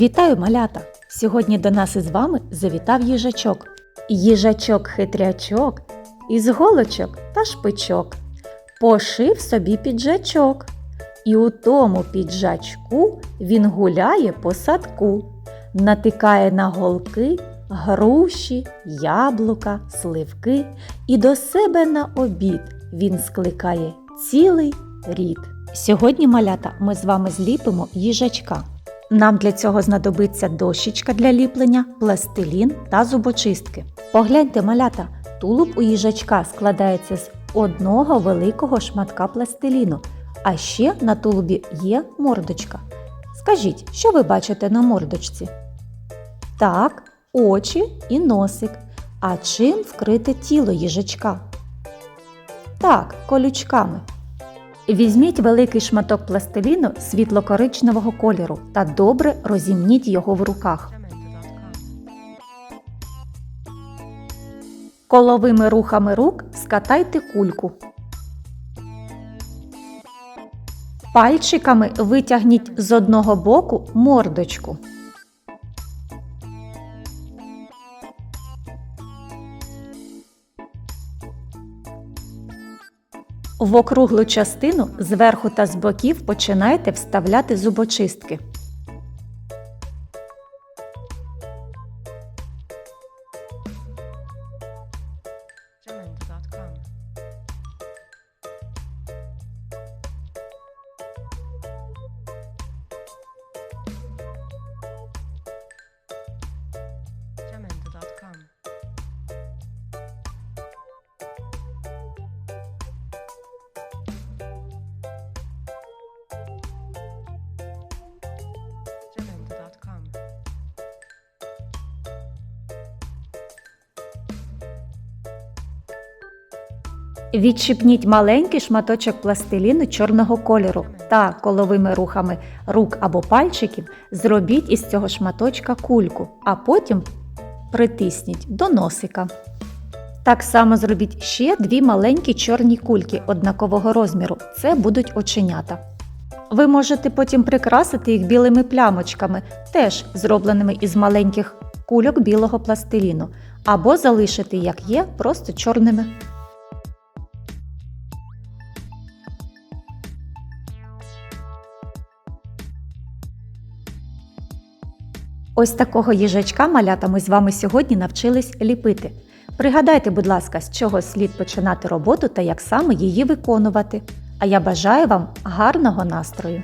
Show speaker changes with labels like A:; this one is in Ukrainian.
A: Вітаю, малята! Сьогодні до нас із вами завітав їжачок. Їжачок-хитрячок із голочок та шпичок. Пошив собі піджачок. І у тому піджачку він гуляє по садку, натикає на голки, груші, яблука, сливки, і до себе на обід він скликає цілий рід. Сьогодні, малята, ми з вами зліпимо їжачка. Нам для цього знадобиться дощечка для ліплення, пластилін та зубочистки. Погляньте, малята, тулуб у їжачка складається з одного великого шматка пластиліну, а ще на тулубі є мордочка. Скажіть, що ви бачите на мордочці? Так, очі і носик. А чим вкрите тіло їжачка? Так, колючками. Візьміть великий шматок пластиліну світло-коричневого кольору та добре розімніть його в руках. Коловими рухами рук скатайте кульку. Пальчиками витягніть з одного боку мордочку. В округлу частину зверху та з боків починайте вставляти зубочистки. Відчіпніть маленький шматочок пластиліну чорного кольору та коловими рухами рук або пальчиків зробіть із цього шматочка кульку, а потім притисніть до носика. Так само зробіть ще дві маленькі чорні кульки однакового розміру. Це будуть оченята. Ви можете потім прикрасити їх білими плямочками, теж зробленими із маленьких кульок білого пластиліну, або залишити як є, просто чорними. Ось такого їжачка малята ми з вами сьогодні навчились ліпити. Пригадайте, будь ласка, з чого слід починати роботу та як саме її виконувати. А я бажаю вам гарного настрою!